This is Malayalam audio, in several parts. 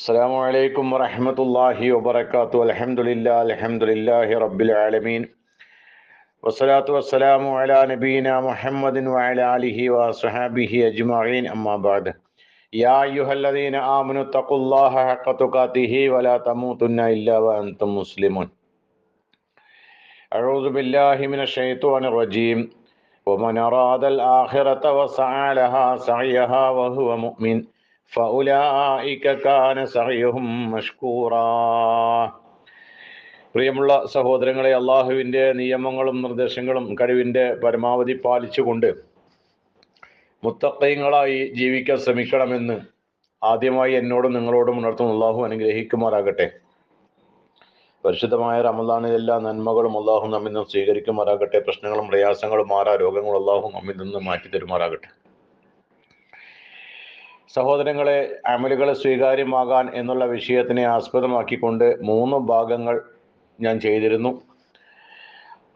السلام عليكم ورحمة الله وبركاته. الحمد لله الحمد لله رب العالمين. والصلاة والسلام على نبينا محمد وعلى آله وصحابه أجمعين. أما بعد يا أيها الذين آمنوا اتقوا الله حق تقاته ولا تموتن إلا وأنتم مسلمون. أعوذ بالله من الشيطان الرجيم. ومن أراد الآخرة وسعى لها سعيها وهو مؤمن. പ്രിയമുള്ള സഹോദരങ്ങളെ അള്ളാഹുവിന്റെ നിയമങ്ങളും നിർദ്ദേശങ്ങളും കഴിവിന്റെ പരമാവധി പാലിച്ചുകൊണ്ട് മുത്തക്കയങ്ങളായി ജീവിക്കാൻ ശ്രമിക്കണമെന്ന് ആദ്യമായി എന്നോടും നിങ്ങളോടും ഉണർത്തുന്ന. അള്ളാഹു അനുഗ്രഹിക്കുമാറാകട്ടെ. പരിശുദ്ധമായ റമദാനിൽ എല്ലാ നന്മകളും അള്ളാഹു നമ്മിൽ നിന്നും സ്വീകരിക്കുമാറാകട്ടെ. പ്രശ്നങ്ങളും പ്രയാസങ്ങളും മാറാ രോഗങ്ങളും അള്ളാഹു നമ്മിൽ നിന്ന് മാറ്റി തരുമാറാകട്ടെ സഹോദരങ്ങളെ അമലുകൾ സ്വീകാര്യമാകാൻ എന്നുള്ള വിഷയത്തിനെ ആസ്പദമാക്കിക്കൊണ്ട് മൂന്ന് ഭാഗങ്ങൾ ഞാൻ ചെയ്തിരുന്നു.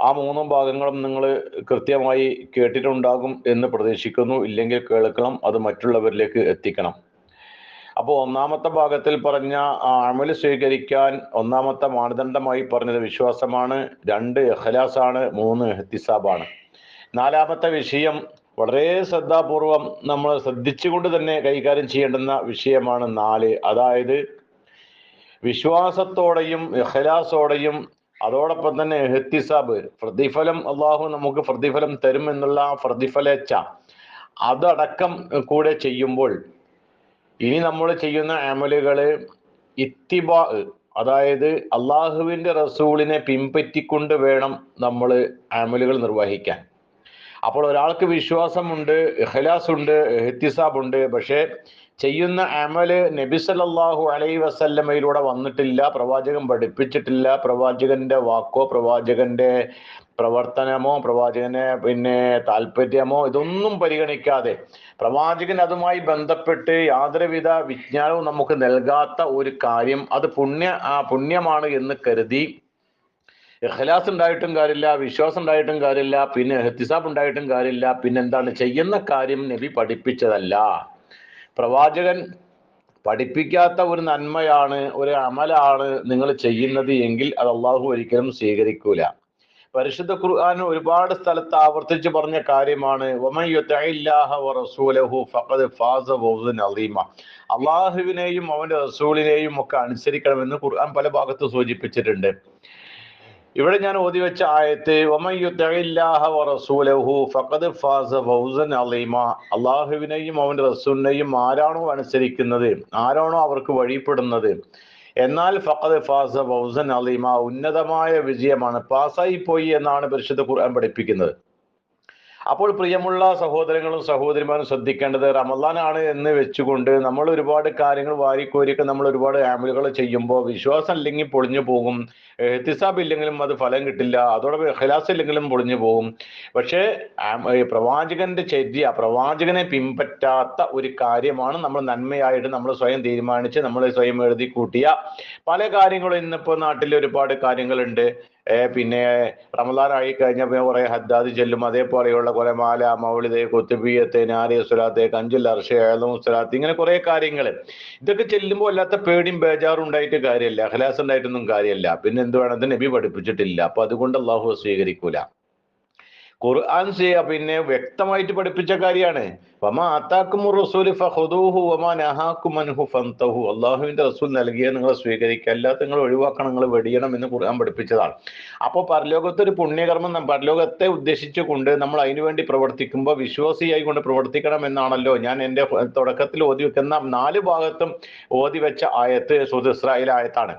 ആ മൂന്ന് ഭാഗങ്ങളും നിങ്ങൾ കൃത്യമായി കേട്ടിട്ടുണ്ടാകും എന്ന് പ്രതീക്ഷിക്കുന്നു. ഇല്ലെങ്കിൽ കേൾക്കണം അത് മറ്റുള്ളവരിലേക്ക് എത്തിക്കണം. അപ്പോൾ ഒന്നാമത്തെ ഭാഗത്തിൽ പറഞ്ഞ ആ അമൽ സ്വീകരിക്കാൻ ഒന്നാമത്തെ മാനദണ്ഡമായി പറഞ്ഞത് വിശ്വാസമാണ്. രണ്ട് ഇഖ്ലാസാണ് മൂന്ന് എഹ്തിസാബാണ് നാലാമത്തെ വിഷയം വളരെ ശ്രദ്ധാപൂർവം നമ്മൾ ശ്രദ്ധിച്ചുകൊണ്ട് തന്നെ കൈകാര്യം ചെയ്യേണ്ടുന്ന വിഷയമാണ് നാല്. അതായത് വിശ്വാസത്തോടെയും ഇഖ്ലാസോടെയും അതോടൊപ്പം തന്നെ ഹെത്തിസാബ് പ്രതിഫലം അള്ളാഹു നമുക്ക് പ്രതിഫലം തരും എന്നുള്ള ആ പ്രതിഫലേച്ഛ അതടക്കം കൂടെ ചെയ്യുമ്പോൾ ഇനി നമ്മൾ ചെയ്യുന്ന അമലുകൾ ഇത്തിബാ അതായത് അള്ളാഹുവിന്റെ റസൂളിനെ പിൻപറ്റിക്കൊണ്ട് വേണം നമ്മൾ അമലുകൾ നിർവഹിക്കാൻ. അപ്പോൾ ഒരാൾക്ക് വിശ്വാസമുണ്ട് ഇഖ്ലാസ് ഉണ്ട് എഹ്തിസാബ് ഉണ്ട് പക്ഷേ ചെയ്യുന്ന അമൽ നബി സല്ലല്ലാഹു അലൈഹി വസല്ലമയിലൂടെ വന്നിട്ടില്ല പ്രവാചകൻ പഠിപ്പിച്ചിട്ടില്ല. പ്രവാചകന്റെ വാക്കോ പ്രവാചകന്റെ പ്രവർത്തനമോ പ്രവാചകനെ പിന്നെ താല്പര്യമോ ഇതൊന്നും പരിഗണിക്കാതെ പ്രവാചകൻ അതുമായി ബന്ധപ്പെട്ട് യാതൊരുവിധ വിജ്ഞാനവും നമുക്ക് നൽകാത്ത ഒരു കാര്യം അത് പുണ്യ ആ പുണ്യമാണ് എന്ന് കരുതി ഇഖ്ലാസ് ഉണ്ടായിട്ടും കാര്യമില്ല വിശ്വാസം ഉണ്ടായിട്ടും കാര്യമില്ല പിന്നെ എഹ്തിസാബ് ഉണ്ടായിട്ടും കാര്യമില്ല പിന്നെ എന്താണ് ചെയ്യുന്ന കാര്യം നബി പഠിപ്പിച്ചതല്ല. പ്രവാചകൻ പഠിപ്പിക്കാത്ത ഒരു നന്മയാണ് ഒരു അമലാണ് നിങ്ങൾ ചെയ്യുന്നത് എങ്കിൽ അത് അള്ളാഹു ഒരിക്കലും സ്വീകരിക്കൂല. പരിശുദ്ധ ഖുർആൻ ഒരുപാട് സ്ഥലത്ത് ആവർത്തിച്ച് പറഞ്ഞ കാര്യമാണ് അള്ളാഹുവിനെയും അവന്റെ റസൂലിനെയും ഒക്കെ അനുസരിക്കണമെന്ന് ഖുർആൻ പല ഭാഗത്ത് സൂചിപ്പിച്ചിട്ടുണ്ട്. ഇവിടെ ഞാൻ ഓതി വെച്ച ആയത്ത് അള്ളാഹുവിനെയും അവന്റെ റസൂലിനെയും ആരാണോ അനുസരിക്കുന്നത് ആരാണോ അവർക്ക് വഴിപ്പെടുന്നത്. എന്നാൽ ഫഖദ് ഫാസ ഫൗസൻ അലീമ ഉന്നതമായ വിജയമാണ് പാസ്സായി പോയി എന്നാണ് പരിശുദ്ധ ഖുർആൻ പഠിപ്പിക്കുന്നത്. അപ്പോൾ പ്രിയമുള്ള സഹോദരങ്ങളും സഹോദരിമാരും ശ്രദ്ധിക്കേണ്ടത് റമദാനാണ് എന്ന് വെച്ചുകൊണ്ട് നമ്മൾ ഒരുപാട് കാര്യങ്ങൾ വാരിക്കോരിയൊക്കെ നമ്മൾ ഒരുപാട് ആമലുകൾ ചെയ്യുമ്പോൾ വിശ്വാസം ഇല്ലെങ്കിൽ പൊളിഞ്ഞു പോകും. എഹ്തിസാബ് ഇല്ലെങ്കിലും അത് ഫലം കിട്ടില്ല. അതോടൊപ്പം ഇഖ്ലാസ് ഇല്ലെങ്കിലും പൊളിഞ്ഞു പോകും. പക്ഷേ പ്രവാചകന്റെ ചര്യ പ്രവാചകനെ പിൻപറ്റാത്ത ഒരു കാര്യമാണ് നമ്മൾ നന്മയായിട്ട് നമ്മൾ സ്വയം തീരുമാനിച്ച് നമ്മൾ സ്വയം എഴുതി കൂട്ടിയ പല കാര്യങ്ങളും ഇന്നിപ്പോൾ നാട്ടിൽ ഒരുപാട് കാര്യങ്ങളുണ്ട്. പിന്നെ റമദാൻ ആയി പിന്നെ കുറെ ഹദ്ദാദ് ചെല്ലും. അതേപോലെയുള്ള കുറെ മാല മൗലിദ് കുത്തുബിയത്ത് നാരിയ സ്വലാത്ത് കഞ്ചുൽ അർഷ ഏലം സ്വലാത്ത് ഇങ്ങനെ കുറെ കാര്യങ്ങൾ ഇതൊക്കെ ചെല്ലുമ്പോൾ അല്ലാത്ത പേടിയും ബേജാറും ഉണ്ടായിട്ട് കാര്യമില്ല. അഖലാസ് ഉണ്ടായിട്ടൊന്നും കാര്യമില്ല. പിന്നെ എന്ത് വേണം നബി പഠിപ്പിച്ചിട്ടില്ല. അപ്പൊ അതുകൊണ്ട് അള്ളാഹു സ്വീകരിക്കൂല. ഖുർആൻ പിന്നെ വ്യക്തമായിട്ട് പഠിപ്പിച്ച കാര്യമാണ്. അള്ളാഹുവിന്റെ റസൂൽ നൽകിയ നിങ്ങൾ സ്വീകരിക്കുക അല്ലാത്ത നിങ്ങൾ ഒഴിവാക്കണം നിങ്ങൾ വെടിയണം എന്ന് ഖുർആൻ പഠിപ്പിച്ചതാണ്. അപ്പോൾ പരലോകത്ത് ഒരു പുണ്യകർമ്മം പരലോകത്തെ ഉദ്ദേശിച്ചു കൊണ്ട് നമ്മൾ അതിനുവേണ്ടി പ്രവർത്തിക്കുമ്പോൾ വിശ്വാസിയായി കൊണ്ട് പ്രവർത്തിക്കണം എന്നാണല്ലോ ഞാൻ എന്റെ തുടക്കത്തിൽ ഓതി വെക്കുന്ന നാല് ഭാഗത്തും ഓതി വെച്ച ആയത്ത് സുദ് ഇസ്രായേൽ ആയത്താണ്.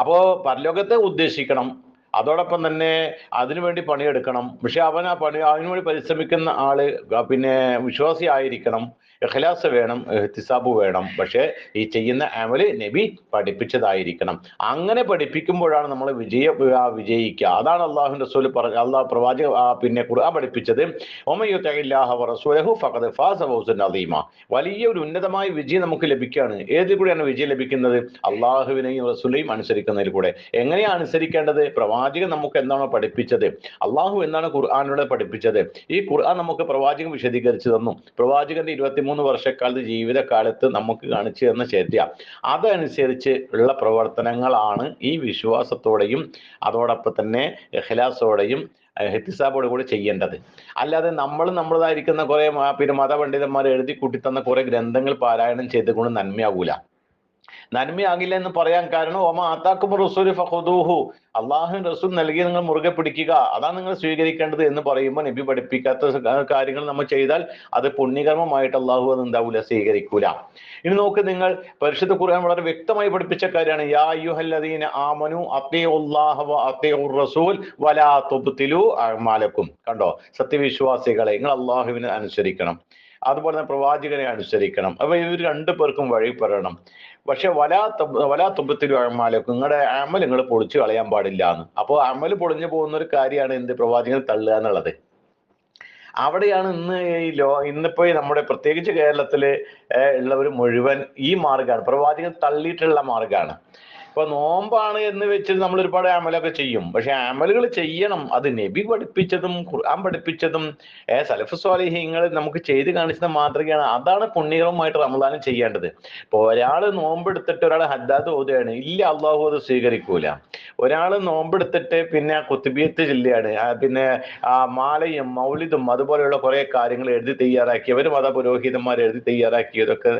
അപ്പോ പരലോകത്തെ ഉദ്ദേശിക്കണം അതോടൊപ്പം തന്നെ അതിനുവേണ്ടി പണിയെടുക്കണം. പക്ഷെ അവൻ ആ പണി അതിനുവേണ്ടി പരിശ്രമിക്കുന്ന ആൾ പിന്നെ വിശ്വാസി ആയിരിക്കണം ഇഖ്ലാസ് വേണം എഹ്തിസാബ് വേണം. പക്ഷേ ഈ ചെയ്യുന്ന അമൽ നബി പഠിപ്പിച്ചതായിരിക്കണം. അങ്ങനെ പഠിപ്പിക്കുമ്പോഴാണ് നമ്മൾ വിജയ വിജയിക്കുക. അതാണ് അള്ളാഹു റസൂൽ പറഞ്ഞ അള്ളാഹ് പ്രവാചക പിന്നെ ഖുർആൻ പഠിപ്പിച്ചത്. വലിയ ഒരു ഉന്നതമായ വിജയം നമുക്ക് ലഭിക്കുകയാണ്. ഏതിൽ കൂടെയാണ് വിജയം ലഭിക്കുന്നത്? അള്ളാഹുവിനെയും റസൂലിനെയും അനുസരിക്കുന്നതിൽ കൂടെ. എങ്ങനെയാണ് അനുസരിക്കേണ്ടത്? പ്രവാചകൻ നമുക്ക് എന്താണോ പഠിപ്പിച്ചത്? അള്ളാഹു എന്താണ് ഖുർആാനിലൂടെ പഠിപ്പിച്ചത്? ഈ ഖുർആൻ നമുക്ക് പ്രവാചകൻ വിശദീകരിച്ചു തന്നു. പ്രവാചകന്റെ ഇരുപത്തി പതിമൂന്ന് വർഷക്കാലത്ത് ജീവിതകാലത്ത് നമുക്ക് കാണിച്ചു തന്ന ചര്യ അതനുസരിച്ച് ഉള്ള പ്രവർത്തനങ്ങളാണ് ഈ വിശ്വാസത്തോടെയും അതോടൊപ്പം തന്നെ എഹ്ലാസോടെയും ഹെത്തിസാബോട് കൂടി ചെയ്യേണ്ടത്. അല്ലാതെ നമ്മൾ നമ്മളതായിരിക്കുന്ന കുറെ പിന്നെ മതപണ്ഡിതന്മാർ എഴുതി കൂട്ടിത്തന്ന കുറെ ഗ്രന്ഥങ്ങൾ പാരായണം ചെയ്തുകൊണ്ട് നന്മയാകൂല നന്മയാകില്ല എന്ന് പറയാൻ കാരണം ഒമ ആത്താക്കും റസൂൽ ഫഹുദൂഹു അള്ളാഹു റസൂൽ നൽകി നിങ്ങൾ മുറുകെ പിടിക്കുക. അതാണ് നിങ്ങൾ സ്വീകരിക്കേണ്ടത് എന്ന് പറയുമ്പോൾ നബി പഠിപ്പിക്കാത്ത കാര്യങ്ങൾ നമ്മൾ ചെയ്താൽ അത് പുണ്യകർമ്മമായിട്ട് അള്ളാഹു അത് എന്താവൂല സ്വീകരിക്കൂല. ഇനി നോക്ക് നിങ്ങൾ പരിശുദ്ധ ഖുർആൻ വളരെ വ്യക്തമായി പഠിപ്പിച്ച കാര്യമാണ്. യാ അയ്യുഹല്ലദീന ആമനു റസൂൽ വലാ തുബ്തിലു അഅ്മാലക്കും. കണ്ടോ? സത്യവിശ്വാസികളെ നിങ്ങൾ അള്ളാഹുവിനെ അനുസരിക്കണം. അതുപോലെ തന്നെ പ്രവാചകനെ അനുസരിക്കണം. അപ്പൊ ഇവർ രണ്ടു പേർക്കും വഴി പറയണം. പക്ഷെ വലാ വലാ തുബത്തിലും അഴമാലക്കും നിങ്ങളുടെ അമൽ നിങ്ങൾ പൊളിച്ചു കളയാൻ പാടില്ല എന്ന് അപ്പോൾ അമൽ പൊളിഞ്ഞു പോകുന്ന ഒരു കാര്യമാണ് എന്ത് പ്രവാചകൻ തള്ളുക എന്നുള്ളത്. അവിടെയാണ് ഇന്ന് ഈ ലോ ഇന്നിപ്പോ നമ്മുടെ പ്രത്യേകിച്ച് കേരളത്തിൽ ഏഹ് ഉള്ളവർ മുഴുവൻ ഈ മാർഗമാണ് പ്രവാചകൻ തള്ളിയിട്ടുള്ള മാർഗമാണ് ഇപ്പൊ നോമ്പാണ് എന്ന് വെച്ച് നമ്മൾ ഒരുപാട് അമലൊക്കെ ചെയ്യും. പക്ഷെ അമലുകൾ ചെയ്യണം. അത് നബി പഠിപ്പിച്ചതും ഖുർആൻ പഠിപ്പിച്ചതും ഏ സലഫ് സ്വാലിഹ്യങ്ങൾ നമുക്ക് ചെയ്ത് കാണിച്ചത് മാതൃകയാണ്. അതാണ് പുണ്യകരമായിട്ട് റമദാനം ചെയ്യേണ്ടത്. ഇപ്പൊ ഒരാൾ നോമ്പെടുത്തിട്ട് ഒരാൾ ഹദ്ദാത്ത് ഓതുകയാണ്. ഇല്ല അള്ളാഹു അത് സ്വീകരിക്കൂല. ഒരാൾ നോമ്പെടുത്തിട്ട് പിന്നെ കുത്തുബിയത്ത് ജില്ലയാണ് പിന്നെ ആ മാലയും മൗലിദും അതുപോലെയുള്ള കുറെ കാര്യങ്ങൾ എഴുതി തയ്യാറാക്കിയവർ മത പുരോഹിതന്മാർ എഴുതി തയ്യാറാക്കിയതൊക്കെ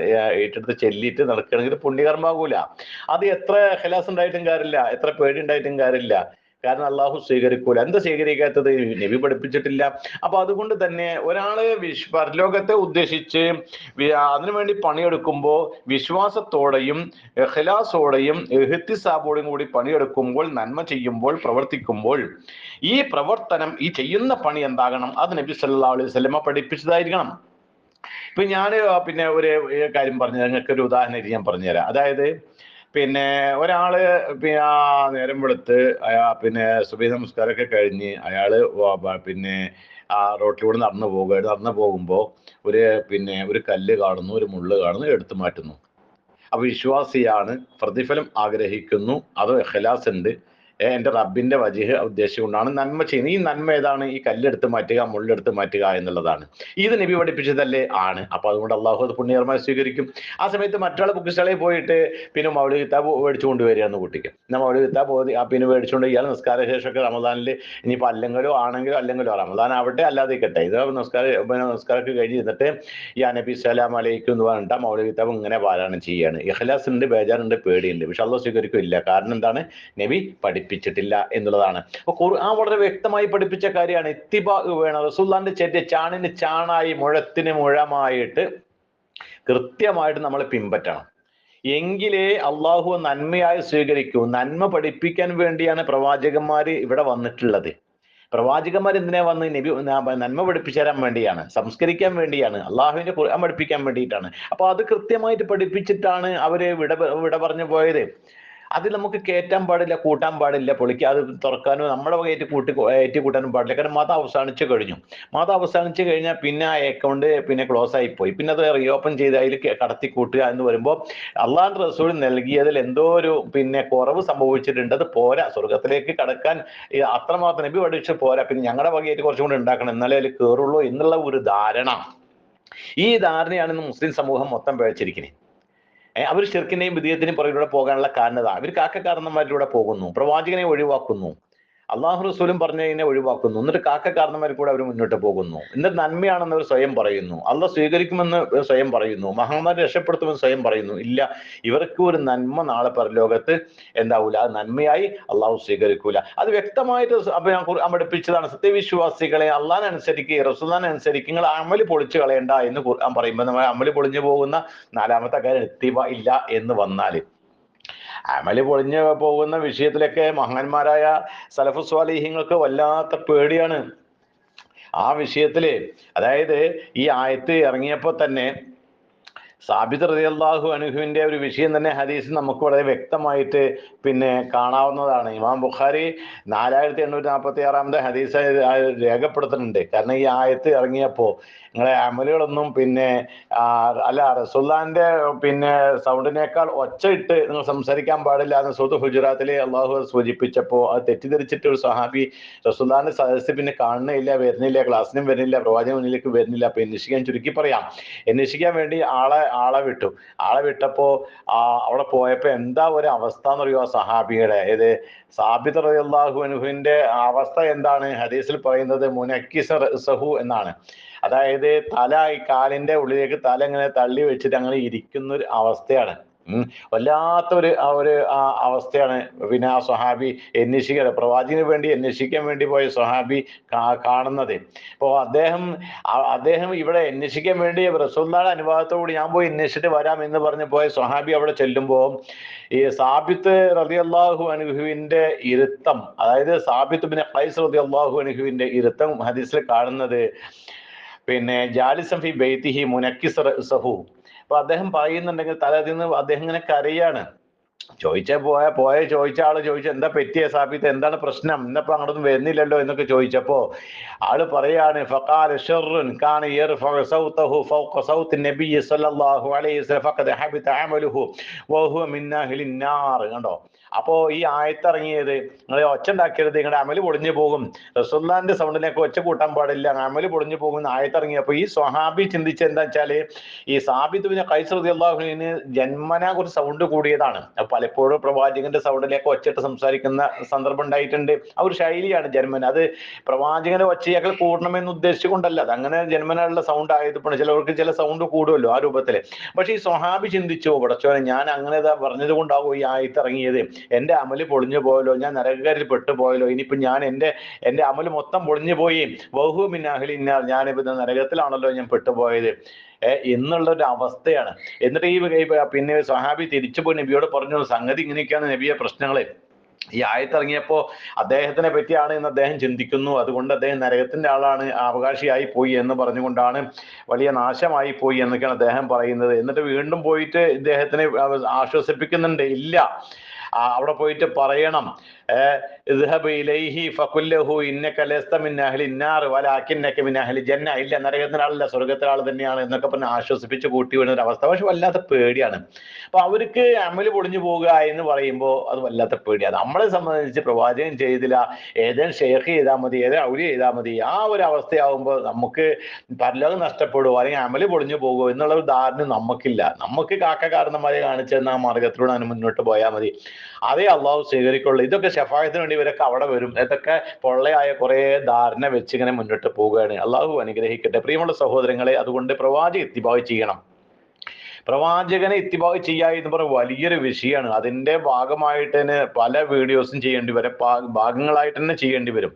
ഏറ്റെടുത്ത് ചെല്ലിയിട്ട് നടക്കുകയാണെങ്കിൽ പുണ്യകർമാകൂല അത് എത്ര ഹലാസ് ഉണ്ടായിട്ടും കാര്യമില്ല. എത്ര പേടി ഉണ്ടായിട്ടും കാര്യമില്ല. കാരണം അള്ളാഹു സ്വീകരിക്കൂല. എന്താ സ്വീകരിക്കാത്തത്? നബി പഠിപ്പിച്ചിട്ടില്ല. അപ്പൊ അതുകൊണ്ട് തന്നെ ഒരാൾ വിശ് പരലോകത്തെ ഉദ്ദേശിച്ച് അതിനുവേണ്ടി പണിയെടുക്കുമ്പോൾ വിശ്വാസത്തോടെയും എഹ്ലാസോടെയും എഹ്തിസാബോടെയും കൂടി പണിയെടുക്കുമ്പോൾ നന്മ ചെയ്യുമ്പോൾ പ്രവർത്തിക്കുമ്പോൾ ഈ പ്രവർത്തനം ഈ ചെയ്യുന്ന പണി എന്താകണം? അത് നബി സല്ലാ അലൈഹി സ്വലമ പഠിപ്പിച്ചതായിരിക്കണം. ഇപ്പൊ ഞാൻ പിന്നെ ഒരു കാര്യം പറഞ്ഞു നിങ്ങൾക്ക് ഒരു ഉദാഹരണം ഞാൻ പറഞ്ഞുതരാം. അതായത് പിന്നെ ഒരാൾ നേരം വെളുത്ത് അയാ പിന്നെ സുബൈ നമസ്കാരമൊക്കെ കഴിഞ്ഞ് അയാൾ പിന്നെ ആ റോട്ടിലൂടെ നടന്നു പോകുക നടന്നു പോകുമ്പോൾ ഒരു പിന്നെ ഒരു കല്ല് കാണുന്നു ഒരു മുള്ള് കാണുന്നു എടുത്തു മാറ്റുന്നു. അപ്പൊ വിശ്വാസിയാണ് പ്രതിഫലം ആഗ്രഹിക്കുന്നു. അത് എഖലാസ് ഉണ്ട്. ഏ, റബ്ബിന്റെ വജിഹ് ഉദ്ദേശിച്ചുകൊണ്ടാണ് നന്മ ചെയ്യുന്നത്. ഈ നന്മ ഏതാണ്? ഈ കല്ലെടുത്ത് മാറ്റുക മുള്ളെടുത്ത് മാറ്റുക എന്നുള്ളതാണ്. ഇത് നബി പഠിപ്പിച്ചതല്ലേ? ആണ്. അപ്പോൾ അതുകൊണ്ട് അള്ളാഹു അത് പുണ്യകരമായി സ്വീകരിക്കും. ആ സമയത്ത് മറ്റുള്ള ബുക്ക് പോയിട്ട് പിന്നെ മൗലി കിതാബ് മേടിച്ചു കൊണ്ടുവരികയെന്ന് കുട്ടിക്ക്. എന്നാൽ മൗലി കിതാബ് ഓതി ആ പിന്നെ മേടിച്ചുകൊണ്ട് ഇയാൾ നിസ്കാര ശേഷമൊക്കെ റമദാനിൽ ഇനിയിപ്പോൾ അല്ലെങ്കിലോ ആണെങ്കിലോ അല്ലെങ്കിലോ റമദാൻ ആവട്ടെ അല്ലാതെ ഇരിക്കട്ടെ. ഇത് നിസ്കാര നിസ്കാരമൊക്കെ കഴിഞ്ഞ് ഇരുന്നിട്ട് ഈ നബി സലാം അലൈക്കും എന്ന് പറഞ്ഞിട്ട് മൗലി കിതാബ് ഇങ്ങനെ പാരായണം ചെയ്യുകയാണ്. ഇഖ്ലാസ് ഉണ്ട് ബേജാറുണ്ട് പേടിയുണ്ട്. പക്ഷെ അള്ളാഹ് സ്വീകരിക്കില്ല കാരണം എന്താണ്? നബി പഠിപ്പിച്ചിട്ടില്ല എന്നുള്ളതാണ്. അപ്പൊ ഖുർആൻ വളരെ വ്യക്തമായി പഠിപ്പിച്ച കാര്യമാണ്. ഇത്തിബാഗ് വേണം. റസൂല്ലാന്റെ ചെറിയ ചാണിന് ചാണായി മുഴത്തിന് മുഴമായിട്ട് കൃത്യമായിട്ട് നമ്മൾ പിൻപറ്റണം. എങ്കിലേ അള്ളാഹു നന്മയായി സ്വീകരിക്കൂ. നന്മ പഠിപ്പിക്കാൻ വേണ്ടിയാണ് പ്രവാചകന്മാർ ഇവിടെ വന്നിട്ടുള്ളത്. പ്രവാചകന്മാർ എന്തിനാ വന്ന് നബി നന്മ പഠിപ്പിച്ചു തരാൻ വേണ്ടിയാണ്? സംസ്കരിക്കാൻ വേണ്ടിയാണ്. അള്ളാഹുവിന്റെ ഖുർആൻ പഠിപ്പിക്കാൻ വേണ്ടിയിട്ടാണ്. അപ്പൊ അത് കൃത്യമായിട്ട് പഠിപ്പിച്ചിട്ടാണ് അവർ വിട വിട പറഞ്ഞു പോയത്. അതിൽ നമുക്ക് കയറ്റാൻ പാടില്ല കൂട്ടാൻ പാടില്ല പൊളിക്കുക അത് തുറക്കാനോ നമ്മുടെ വക ഏറ്റ് കൂട്ടി ഏറ്റി കൂട്ടാനും പാടില്ല. കാരണം മതം അവസാനിച്ചു കഴിഞ്ഞു. മതം അവസാനിച്ചു കഴിഞ്ഞാൽ പിന്നെ ആ അക്കൗണ്ട് പിന്നെ ക്ലോസ് ആയി പോയി. പിന്നെ അത് റീഓപ്പൺ ചെയ്ത് അതിൽ കടത്തി കൂട്ടുക എന്ന് വരുമ്പോൾ അള്ളാഹ് റസൂൽ നൽകിയതിൽ എന്തോ ഒരു പിന്നെ കുറവ് സംഭവിച്ചിട്ടുണ്ട്. അത് പോരാ. സ്വർഗത്തിലേക്ക് കടക്കാൻ അത്രമാത്രം നബി പഠിച്ച് പോരാ. പിന്നെ ഞങ്ങളുടെ വകയായിട്ട് കുറച്ചും കൂടി ഉണ്ടാക്കണം. എന്നാലേ അതിൽ കയറുള്ളൂ എന്നുള്ള ഒരു ധാരണ. ഈ ധാരണയാണ് ഇന്ന് മുസ്ലിം സമൂഹം മൊത്തം പിഴച്ചിരിക്കുന്നത് അവർ ഷിർക്കിന്റെയും വിധേയത്തിനും പുറകിലൂടെ പോകാനുള്ള കാരണത ഇവർ കാക്കക്കാരന്മാരിലൂടെ പോകുന്നു പ്രവാചകനെ ഒഴിവാക്കുന്നു. അള്ളാഹു റസൂലും പറഞ്ഞതിനെ ഒഴിവാക്കുന്നു. എന്നിട്ട് കാക്കക്കാരന്മാർ കൂടെ അവർ മുന്നോട്ട് പോകുന്നു. എന്നിട്ട് നന്മയാണെന്ന് അവർ സ്വയം പറയുന്നു. അള്ളാഹ് സ്വീകരിക്കുമെന്ന് സ്വയം പറയുന്നു. മഹാമാരി രക്ഷപ്പെടുത്തുമെന്ന് സ്വയം പറയുന്നു. ഇല്ല ഇവർക്ക് ഒരു നന്മ നാളെ പരലോകത്ത് എന്താവൂല. അത് നന്മയായി അള്ളാഹു സ്വീകരിക്കൂല. അത് വ്യക്തമായിട്ട് അപ്പൊ ഞാൻ ഖുർആൻ പഠിപ്പിച്ചതാണ്. സത്യവിശ്വാസികളെ അള്ളാഹിനെ അനുസരിക്കുക റസൂലിനെ അനുസരിക്കുക നിങ്ങൾ അമൽ പൊളിച്ചു കളയണ്ട എന്ന് ഖുർആൻ പറയുമ്പോൾ നമ്മൾ അമൽ പൊളിഞ്ഞു പോകുന്ന നാലാമത്തെ കാര്യം എത്തിവ ഇല്ല എന്ന് വന്നാൽ. അമൽ പൊളിഞ്ഞു പോകുന്ന വിഷയത്തിലൊക്കെ മഹാന്മാരായ സലഫു സ്വാലിഹ്യങ്ങൾക്ക് വല്ലാത്ത പേടിയാണ്. ആ വിഷയത്തിൽ അതായത് ഈ ആയത്ത് ഇറങ്ങിയപ്പോ തന്നെ സാബിത് റതിയല്ലാഹു അനുഹുവിന്റെ ഒരു വിഷയം തന്നെ ഹദീസ് നമുക്ക് വളരെ വ്യക്തമായിട്ട് പിന്നെ കാണാവുന്നതാണ്. ഇമാം ബുഖാരി നാലായിരത്തി എണ്ണൂറ്റി നാൽപ്പത്തി ആറാമത്തെ ഹദീസ് രേഖപ്പെടുത്തുന്നുണ്ട്. കാരണം ഈ ആയത്ത് ഇറങ്ങിയപ്പോൾ നിങ്ങളെ അമലുകളൊന്നും പിന്നെ അല്ല റസുല്ലാന്റെ പിന്നെ സൗണ്ടിനേക്കാൾ ഒച്ചയിട്ട് നിങ്ങൾ സംസാരിക്കാൻ പാടില്ല എന്ന് സുഹൃത്ത് ഹുജറാത്തിലെ അള്ളാഹു സൂചിപ്പിച്ചപ്പോൾ അത് തെറ്റിദ്ധരിച്ചിട്ട് ഒരു സഹാബി റസുല്ലാന്റെ സദസ്സിൽ പിന്നെ കാണുന്നില്ല വരുന്നില്ല ക്ലാസ്സിനും വരുന്നില്ല പ്രവാചക മുന്നിലേക്ക് വരുന്നില്ല. അപ്പൊ അന്വേഷിക്കാൻ ചുരുക്കി പറയാം. അന്വേഷിക്കാൻ വേണ്ടി ആളെ ആളെ വിട്ടു. ആളെ വിട്ടപ്പോ ആ അവിടെ പോയപ്പോ എന്താ ഒരു അവസ്ഥ എന്ന് പറയുക സഹാബിയുടെ? ഏത്? സാബിത് റളിയല്ലാഹു അൻഹുവിന്റെ അവസ്ഥ എന്താണ്? ഹദീസിൽ പറയുന്നത് മുനക്കിസ സഹു എന്നാണ്. അതായത് തല ഈ കാലിന്റെ ഉള്ളിലേക്ക് തല ഇങ്ങനെ തള്ളി വെച്ചിട്ട് അങ്ങനെ ഇരിക്കുന്ന ഒരു അവസ്ഥയാണ്. വല്ലാത്ത ഒരു ആ ഒരു ആ അവസ്ഥയാണ്. പിന്നെ ആ സ്വഹാബി അന്വേഷിക്കുക പ്രവാചകന് വേണ്ടി അന്വേഷിക്കാൻ വേണ്ടി പോയ സ്വഹാബി കാണുന്നത്. അപ്പോൾ അദ്ദേഹം അദ്ദേഹം ഇവിടെ അന്വേഷിക്കാൻ വേണ്ടി റസൂല്ലാടെ അനുഭവത്തോട് ഞാൻ പോയി അന്വേഷിച്ചിട്ട് വരാം എന്ന് പറഞ്ഞ് പോയ സ്വഹാബി അവിടെ ചെല്ലുമ്പോൾ ഈ സാബിത്ത് റതി അള്ളാഹു അനുഹുവിന്റെ ഇരുത്തം അതായത് സാബിത്ത് ബിൻ ഖൈസ് അള്ളാഹു അനുഹുവിന്റെ ഇരുത്തം ഹദീസിൽ കാണുന്നത്. പിന്നെ ജാലിസം ഫി ബൈത്തിഹി മുനക്കിസ് സഹു. അപ്പൊ അദ്ദേഹം പറയുന്നുണ്ടെങ്കിൽ തലേന്ന് അദ്ദേഹം ഇങ്ങനെ കരയാണ്. ചോദിച്ച പോയ പോയ ചോദിച്ച ആൾ ചോദിച്ചു എന്താ പറ്റിയ സാബിത്ത് എന്താണ് പ്രശ്നം? ഇന്നപ്പോ അങ്ങോട്ടൊന്നും വരുന്നില്ലല്ലോ? എന്നൊക്കെ ചോദിച്ചപ്പോ ആൾ പറയാണ് കണ്ടോ? അപ്പോ ഈ ആയത്തിറങ്ങിയത് നിങ്ങളെ ഒച്ച ഉണ്ടാക്കരുത് നിങ്ങളുടെ അമൽ പൊടിഞ്ഞു പോകും. റസുല്ലാന്റെ സൗണ്ടിലേക്ക് ഒച്ച കൂട്ടാൻ പാടില്ല അമൽ പൊടിഞ്ഞു പോകും എന്ന് ആയത്തിറങ്ങിയപ്പോ ഈ സ്വഹാബി ചിന്തിച്ച എന്താ വെച്ചാൽ ഈ സാബിത്ത് പിന്നെ കൈസൃതി അള്ളാഹുലിന് ജന്മനാ കുറച്ച് സൗണ്ട് കൂടിയതാണ്. പലപ്പോഴും പ്രവാചകന്റെ സൗണ്ടിലേക്ക് ഒച്ചിട്ട് സംസാരിക്കുന്ന സന്ദർഭം ഉണ്ടായിട്ടുണ്ട്. ആ ഒരു ശൈലിയാണ് ജന്മന അത് പ്രവാചകന്റെ ഒച്ചയൊക്കെ കൂടണമെന്ന് ഉദ്ദേശിച്ചുകൊണ്ടല്ല. അത് അങ്ങനെ ജന്മനുള്ള സൗണ്ട് ആയതുകൊണ്ട് ചിലവർക്ക് ചില സൗണ്ട് കൂടുമല്ലോ ആ രൂപത്തിൽ. പക്ഷെ ഈ സ്വഹാബി ചിന്തിച്ചു പടച്ചോനെ ഞാൻ അങ്ങനെ പറഞ്ഞത് കൊണ്ടാവും ഈ ആയത്ത് എന്റെ അമൽ പൊളിഞ്ഞു പോയല്ലോ ഞാൻ നരകരിൽ പെട്ടുപോയല്ലോ ഇനിയിപ്പോ ഞാൻ എന്റെ എന്റെ അമൽ മൊത്തം പൊളിഞ്ഞു പോയി. ബഹു മിന്നാഹലിന്നാൽ ഞാനിപ്പോൾ നരകത്തിലാണല്ലോ ഞാൻ പെട്ടുപോയത്. എന്നുള്ള ഒരു അവസ്ഥയാണ്. എന്നിട്ട് ഈ പിന്നെ സഹാബി തിരിച്ചു പോയി നബിയോട് പറഞ്ഞു സംഗതി ഇങ്ങനെയൊക്കെയാണ് നബിയെ പ്രശ്നങ്ങളെ. ഈ ആയത്തിറങ്ങിയപ്പോ അദ്ദേഹത്തിനെ പറ്റിയാണ് എന്ന് അദ്ദേഹം ചിന്തിക്കുന്നു. അതുകൊണ്ട് അദ്ദേഹം നരകത്തിന്റെ ആളാണ് അവകാശിയായി പോയി എന്ന് പറഞ്ഞുകൊണ്ടാണ് വലിയ നാശമായി പോയി എന്നൊക്കെയാണ് അദ്ദേഹം പറയുന്നത്. എന്നിട്ട് വീണ്ടും പോയിട്ട് ഇദ്ദേഹത്തിനെ ആശ്വസിപ്പിക്കുന്നുണ്ട്. ഇല്ല. അവിടെ പോയിട്ട് പറയണം ഇല്ല നരകത്തിനാളല്ല സ്വർഗത്തിലെ തന്നെയാണ് എന്നൊക്കെ പറഞ്ഞ് ആശ്വസിപ്പിച്ച് കൂട്ടി വീണ ഒരു അവസ്ഥ പക്ഷെ വല്ലാത്ത പേടിയാണ്. അപ്പൊ അവർക്ക് അമൽ പൊളിഞ്ഞു പോവുക എന്ന് പറയുമ്പോൾ അത് വല്ലാത്ത പേടിയാണ് നമ്മളെ സംബന്ധിച്ച് പ്രവാചകൻ ചെയ്തില്ല. ഏതേലും ഷെയ്ഖ് ചെയ്താൽ മതി ഏതേ ഔലി ചെയ്താൽ മതി ആ ഒരു അവസ്ഥയാവുമ്പോൾ നമുക്ക് പരലോകം നഷ്ടപ്പെടുവോ അല്ലെങ്കിൽ അമൽ പൊളിഞ്ഞു പോകുമോ എന്നുള്ള ഒരു ധാരണ നമുക്കില്ല. നമുക്ക് കാക്ക കാരണന്മാരെ കാണിച്ചെന്ന ആ മാർഗത്തിലൂടെ മുന്നോട്ട് പോയാൽ മതി. അതേ അള്ളാഹു സ്വീകരിക്കുള്ളൂ. ഇതൊക്കെ ഷഫായത്തിന് വേണ്ടി ഇവരൊക്കെ അവിടെ വരും. ഇതൊക്കെ പൊള്ളയായ കുറെ ധാരണ വെച്ച് ഇങ്ങനെ മുന്നോട്ട് പോവുകയാണ്. അള്ളാഹു അനുഗ്രഹിക്കട്ടെ. പ്രിയമുള്ള സഹോദരങ്ങളെ അതുകൊണ്ട് പ്രവാചക ഇത്തിബാവ് ചെയ്യണം. പ്രവാചകനെ ഇത്തിബാവ് ചെയ്യുക എന്ന് പറഞ്ഞ വലിയൊരു വിഷയമാണ്. അതിന്റെ ഭാഗമായിട്ട് തന്നെ പല വീഡിയോസും ചെയ്യേണ്ടി വരും. ഭാഗങ്ങളായിട്ട് തന്നെ ചെയ്യേണ്ടി വരും.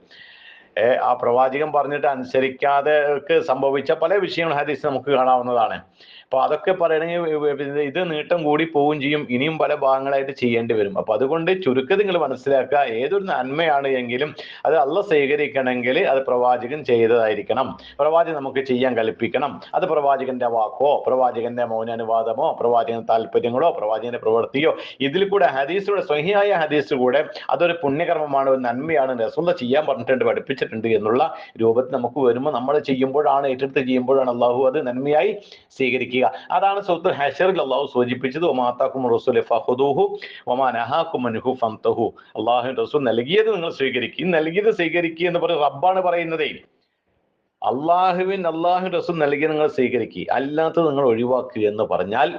ആ പ്രവാചകൻ പറഞ്ഞിട്ട് അനുസരിക്കാതെ സംഭവിച്ച പല വിഷയങ്ങളും ഹദീസ് നമുക്ക് കാണാവുന്നതാണ്. അപ്പൊ അതൊക്കെ പറയണമെങ്കിൽ ഇത് നീട്ടം കൂടി പോവുകയും ചെയ്യും. ഇനിയും പല ഭാഗങ്ങളായിട്ട് ചെയ്യേണ്ടി വരും. അപ്പൊ അതുകൊണ്ട് ചുരുക്കത്തിൽ നിങ്ങൾ മനസ്സിലാക്കുക. ഏതൊരു നന്മയാണ് എങ്കിലും അത് അല്ല സ്വീകരിക്കണമെങ്കിൽ അത് പ്രവാചകൻ ചെയ്തതായിരിക്കണം. പ്രവാചകൻ നമുക്ക് ചെയ്യാൻ കൽപ്പിക്കണം. അത് പ്രവാചകന്റെ വാക്കോ പ്രവാചകന്റെ മൗനാനുവാദമോ പ്രവാചകന്റെ താല്പര്യങ്ങളോ പ്രവാചകന്റെ പ്രവൃത്തിയോ ഇതിൽ കൂടെ ഹദീസിലൂടെ സ്വഹിയായ ഹദീസ് കൂടെ അതൊരു പുണ്യകർമ്മമാണ് ഒരു നന്മയാണ് റസൂല ചെയ്യാൻ പറഞ്ഞിട്ടുണ്ട് പഠിപ്പിച്ചിട്ടുണ്ട് എന്നുള്ള രൂപത്തിൽ നമുക്ക് വരുമ്പോൾ നമ്മൾ ചെയ്യുമ്പോഴാണ് ഏറ്റെടുത്ത് ചെയ്യുമ്പോഴാണ് അള്ളാഹു അത് നന്മയായി സ്വീകരിക്കുക. അതാണ് സുഹൃത്ത് ഹഷറിൽ അള്ളാഹു സൂചിപ്പിച്ചത് ഒമാത്താക്കും റസൂൽ ഫഹുദൂഹു ഒമാൻ നഹാക്കും അൻഹു ഫന്തഹു അള്ളാഹു റസൂൽ നൽകിയത് നിങ്ങൾ സ്വീകരിക്കുക. ഈ നൽകിയത് സ്വീകരിക്കുക എന്ന് പറഞ്ഞ് റബ്ബാണ് പറയുന്നതേ. അള്ളാഹുവിൻ അള്ളാഹു റസൂൽ നൽകിയത് നിങ്ങൾ സ്വീകരിക്കുക. അല്ലാത്തത് നിങ്ങൾ ഒഴിവാക്കുക എന്ന് പറഞ്ഞാൽ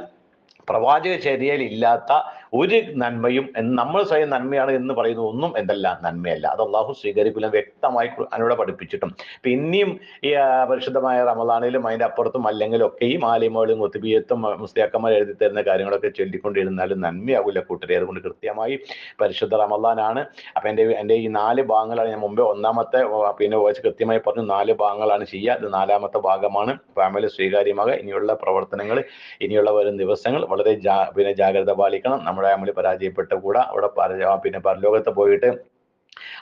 പ്രവാചക ചര്യയിൽ ഇല്ലാത്ത ഒരു നന്മയും നമ്മൾ സ്വയം നന്മയാണ് എന്ന് പറയുന്നത് ഒന്നും എന്തല്ല നന്മയല്ല. അത് അള്ളാഹു സ്വീകരിക്കില്ല വ്യക്തമായി അതിനോട് പഠിപ്പിച്ചിട്ടും. പിന്നെയും ഈ പരിശുദ്ധമായ റമദാനിലും അതിന്റെ അപ്പുറത്തും അല്ലെങ്കിലും ഒക്കെ ഈ മാലിമോളും ഒത്തുബിയത്തും മുസ്ലിയാക്കന്മാർ എഴുതി തരുന്ന കാര്യങ്ങളൊക്കെ ചൊല്ലിക്കൊണ്ടിരുന്നാലും നന്മയാകില്ല കൂട്ടരെ. അതുകൊണ്ട് കൃത്യമായി പരിശുദ്ധ റമദാനാണ്. അപ്പൊ എന്റെ എന്റെ ഈ നാല് ഭാഗങ്ങളാണ് ഞാൻ മുമ്പേ ഒന്നാമത്തെ പിന്നെ വോയിസ് കൃത്യമായി പറഞ്ഞു നാല് ഭാഗങ്ങളാണ് ചെയ്യുക. ഇത് നാലാമത്തെ ഭാഗമാണ്. ഫാമിലി സ്വീകാര്യമാകുക. ഇനിയുള്ള പ്രവർത്തനങ്ങൾ ഇനിയുള്ള വരും ദിവസങ്ങൾ വളരെ ജാ പിന്നെ ജാഗ്രത പാലിക്കണം. നമ്മുടെ നമ്മൾ പരാജയപ്പെട്ട കൂടെ. അവിടെ പിന്നെ പരലോകത്ത് പോയിട്ട്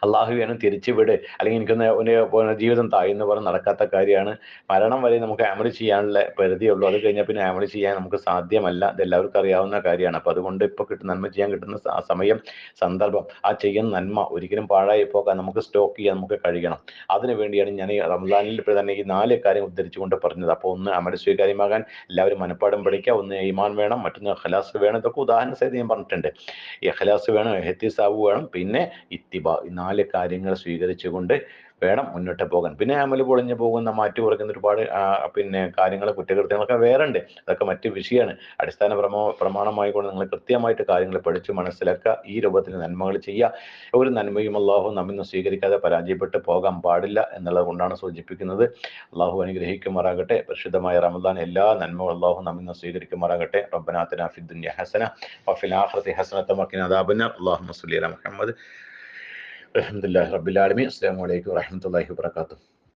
അള്ളാഹുവിയാണ് തിരിച്ചു വിട്. അല്ലെങ്കിൽ എനിക്കൊന്ന് ജീവിതം താഴ്ന്നു പറഞ്ഞ് നടക്കാത്ത കാര്യമാണ്. മരണം വരെ നമുക്ക് ആമറി ചെയ്യാനുള്ള പരിധിയുള്ളൂ അത് കഴിഞ്ഞാൽ പിന്നെ ആമറി ചെയ്യാൻ നമുക്ക് സാധ്യമല്ല. ഇതെല്ലാവർക്കും അറിയാവുന്ന കാര്യമാണ്. അപ്പോൾ അതുകൊണ്ട് ഇപ്പോൾ കിട്ടുന്ന നന്മ ചെയ്യാൻ കിട്ടുന്ന സമയം സന്ദർഭം ആ ചെയ്യുന്ന നന്മ ഒരിക്കലും പാഴായി പോകാൻ നമുക്ക് സ്റ്റോക്ക് ചെയ്യാൻ നമുക്ക് കഴിയണം. അതിനു വേണ്ടിയാണ് ഞാൻ ഈ റംസാനിൽ തന്നെ ഈ നാല് കാര്യം ഉദ്ധരിച്ചുകൊണ്ട് പറഞ്ഞത്. അപ്പോൾ ഒന്ന് അമൽ സ്വീകാര്യമാകാൻ എല്ലാവരും മനപ്പാടം പഠിക്കുക. ഒന്ന് ഈമാൻ വേണം മറ്റൊന്ന് ഖലാസ് വേണം. ഇതൊക്കെ ഉദാഹരണ സഹിതം ഞാൻ പറഞ്ഞിട്ടുണ്ട്. ഇഖ്ലാസ് വേണം എഹത്തിസാബ് വേണം പിന്നെ ഇത്തിബ ഈ നാല് കാര്യങ്ങൾ സ്വീകരിച്ചുകൊണ്ട് വേണം മുന്നോട്ട് പോകാൻ. പിന്നെ അമൽ പൊളിഞ്ഞു പോകുന്ന മാറ്റി കുറയ്ക്കുന്ന ഒരുപാട് പിന്നെ കാര്യങ്ങൾ കുറ്റകൃത്യങ്ങളൊക്കെ വേറെ ഉണ്ട് അതൊക്കെ മറ്റു വിഷയമാണ്. അടിസ്ഥാന പ്രമാ പ്രമാണമായിക്കൊണ്ട് നിങ്ങൾ കൃത്യമായിട്ട് കാര്യങ്ങൾ പഠിച്ച് മനസ്സിലാക്കുക. ഈ രൂപത്തിൽ നന്മകൾ ചെയ്യുക. ഒരു നന്മയും അള്ളാഹു നമ്മിന്ന് സ്വീകരിക്കാതെ പരാജയപ്പെട്ട് പോകാൻ പാടില്ല എന്നുള്ളത് കൊണ്ടാണ് സൂചിപ്പിക്കുന്നത്. അള്ളാഹു അനുഗ്രഹിക്കുമാറാകട്ടെ. പരിശുദ്ധമായ റമദാൻ എല്ലാ നന്മകളും അള്ളാഹു നമ്മിന്ന് സ്വീകരിക്കുമാറാകട്ടെ. റബ്ബനാത്തിന ഫിദ്ദുന്യ ഹസന വഫിൽ ആഖിറതി ഹസനത വഖിന അദാബന്നാർ. അലാ മുഹമ്മദ്. അലഹമുല്ലാ റബുലാലമി അസ്സാം വലൈക്കും വരഹമുല്ലാ വാത്തു